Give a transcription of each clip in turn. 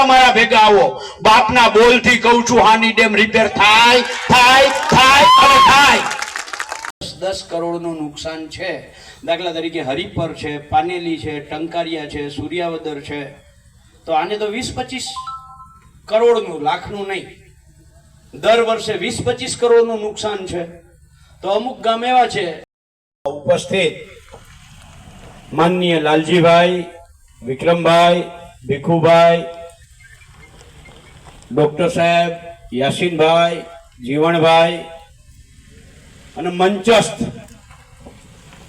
અમારા ભેગા આવો. બાપના બોલથી કહું છું, હાની ડેમ રિપેર થાય થાય થાય અને થાય. દસ કરોડનું નુકસાન છે. દાખલા તરીકે હરિપર છે, પાનેલી છે, ટંકારિયા છે, સૂર્યાવદર છે. તો આને તો વીસ, પચીસ કરોડનું, લાખનું નહીં. દર વર્ષે વીસ, પચીસ કરોડનું નુકસાન છે. તો અમુક ગામ એવા છે. ઉપસ્થિત માનનીય લાલજીભાઈ, વિક્રમભાઈ, ભીખુભાઈ ડોક્ટર સાહેબ, યાસીનભાઈ જીવણભાઈ અને મંચસ્થ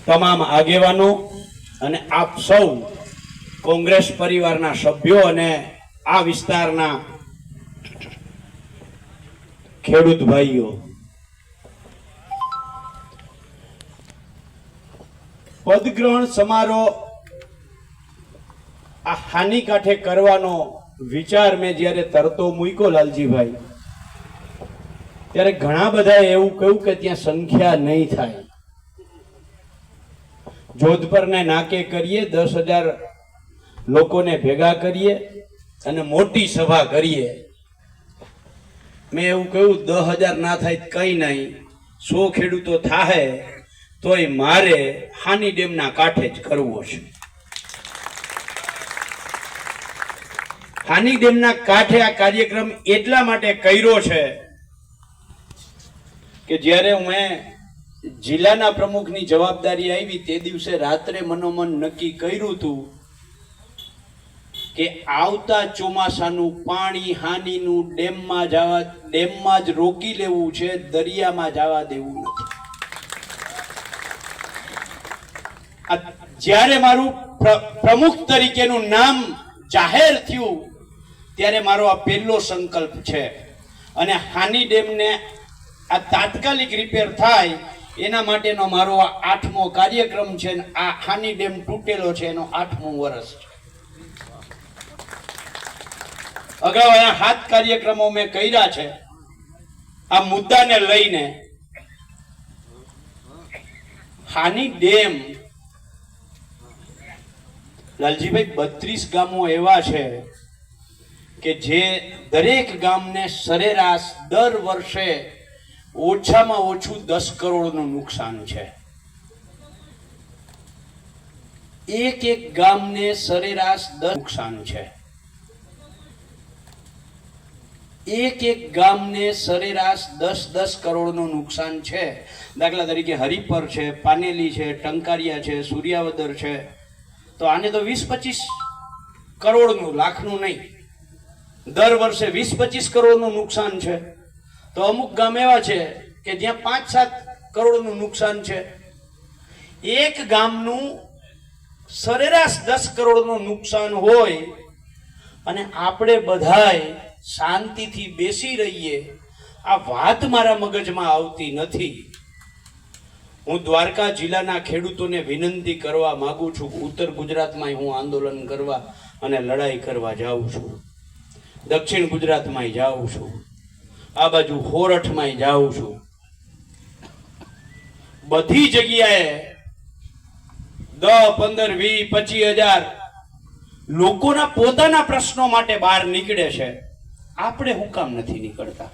તમામ આગેવાનો અને આપ સૌ કોંગ્રેસ પરિવારના સભ્યો અને આ વિસ્તારના ખેડૂત ભાઈઓ. પદગ્રહણ સમારોહ આ હાની કાંઠે કરવાનો વિચાર મેં જ્યારે તરતો મૂક્યો લાલજીભાઈ, ત્યારે ઘણા બધા એવું કહ્યું કે ત્યાં સંખ્યા નહીં થાય. જોધપરને નાકે કરીએ, દસ હજાર લોકોને ભેગા કરીએ અને મોટી સભા કરીએ. મેં એવું કહ્યું, દસ હજાર ના થાય કંઈ નહીં. સો ખેડૂતો થાય તોય મારે હાની ડેમના કાંઠે જ કરવો છે હાની ડેમના કાંઠે આ કાર્યક્રમ એટલા માટે કર્યો છે કે જ્યારે મેં જિલ્લાના પ્રમુખની જવાબદારી આવી તે દિવસે રાત્રે મનોમન નક્કી કર્યું હતું કે આવતા ચોમાસાનું પાણી હાનીનું ડેમમાં જવા ડેમમાં જ રોકી લેવું છે, દરિયામાં જવા દેવું નથી. જ્યારે મારું પ્ર- પ્રમુખ તરીકેનું નામ જાહેર થયું, ત્યારે મારો આ પહેલો સંકલ્પ છે. અને હાની ડેમને આ તાત્કાલિક રિપેર થાય, એના માટેનો મારો આ આઠમો કાર્યક્રમ છે આ હાની ડેમ તૂટેલો છે, એનો આઠમો વર્ષ છે. અગાઉ અહીંયા હાથ કાર્યક્રમો મેં કર્યા છે. આ મુદ્દાને લઈને હાની ડેમ લાલજીભાઈ, બત્રીસ ગામો એવા છે કે જે દરેક ગામને સરેરાશ દર વર્ષે ઓછામાં ઓછું દસ કરોડનું નુકસાન છે. એક એક ગામને સરેરાશ દસ નુકસાન છે. એક એક ગામને સરેરાશ દસ દસ કરોડનું નુકસાન છે. દાખલા તરીકે હરિપર છે, પાનેલી છે, ટંકારિયા છે, સૂર્યાવદર છે. તો આને તો વીસ પચીસ કરોડનું, લાખનું નહીં. દર વર્ષે વીસ પચીસ કરોડનું નુકસાન છે. તો અમુક ગામ એવા છે કે જ્યાં પાંચ સાત કરોડનું નુકસાન છે. એક ગામનું સરેરાશ દસ કરોડનું નુકસાન હોય અને આપણે બધાય શાંતિથી બેસી રહીએ, આ વાત મારા મગજમાં આવતી નથી. હું દ્વારકા જિલ્લાના ખેડૂતોને વિનંતી કરવા માગું છું ઉત્તર ગુજરાતમાં હું આંદોલન કરવા અને લડાઈ કરવા જાઉં છું. દક્ષિણ ગુજરાતમાં જાઉં છું. આ બાજુ હોરઠમાં જાઉં છું. બધી જગ્યાએ દસ, પંદર, વીસ, પચીસ હજાર લોકોના પોતાના પ્રશ્નો માટે બહાર નીકળે છે. આપણે હું કામ નથી નીકળતા?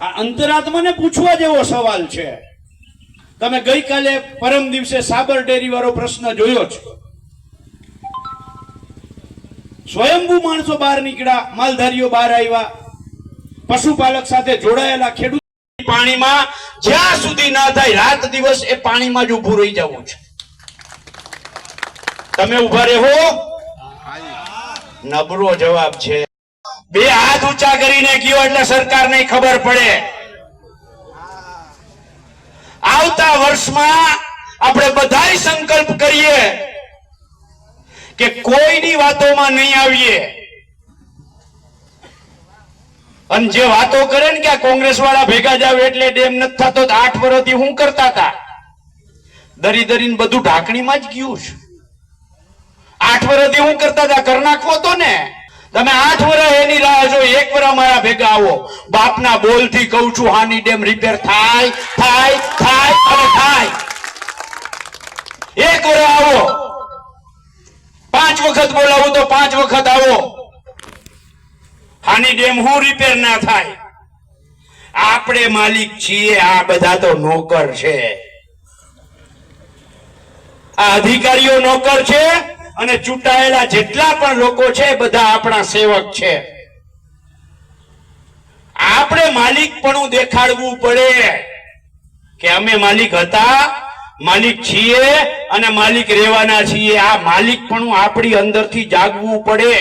આ અંતરાત્માને પૂછવા જેવો સવાલ છે. તમે ગઈકાલે પરમ દિવસે સાબર ડેરી વાળો પ્રશ્ન જોયો છે સ્વયંભૂ માણસો બહાર નીકળ્યા, માલધારીઓ બહાર આવ્યા. પશુપાલક સાથે જોડાયેલા ખેડૂત પાણીમાં જ્યાં સુધી ના થાય, રાત દિવસ એ પાણીમાં જ ઊભું રહી જવું છે. તમે ઊભા રહો. નબળો જવાબ છે. બે હાથ ઊંચા કરીને ગયો એટલે સરકારને ખબર પડે. આવતા વર્ષમાં આપણે બધા સંકલ્પ કરીએ કે કોઈની વાતોમાં નહીં આવીએ. અને જે વાતો કરે ને કે કોંગ્રેસ વાળા ભેગા જાવ એટલે ડેમ નથી થતો આઠ વર્ષથી હું કરતા હતા? દરી દરીને બધું ઢાંકણીમાં જ ગયું છે. આઠ વર્ષથી હું કરતા હતા કર નાખવો તો ને? તમે આઠ વર્ષ એની રાહ જો, એક વર્ષ મારા ભેગા આવો. બાપના બોલથી કહું છું, હાની ડેમ રિપેર થાય થાય થાય અને થાય. એક વર્ષ આવો. પાંચ વખત બોલાવું તો પાંચ વખત આવો. હાની ડેમ હું રિપેર ના થાય? આપણે માલિક છીએ, આ બધા તો નોકર છે. આ અધિકારીઓ નોકર છે? અને ચૂંટાયેલા જેટલા પણ લોકો છે, બધા આપણા સેવક છે. આપણે માલિકપણું દેખાડવું પડે કે અમે માલિક હતા, માલિક છીએ અને માલિક રહેવાના છીએ. આ માલિકપણું આપણી અંદરથી જાગવું પડે.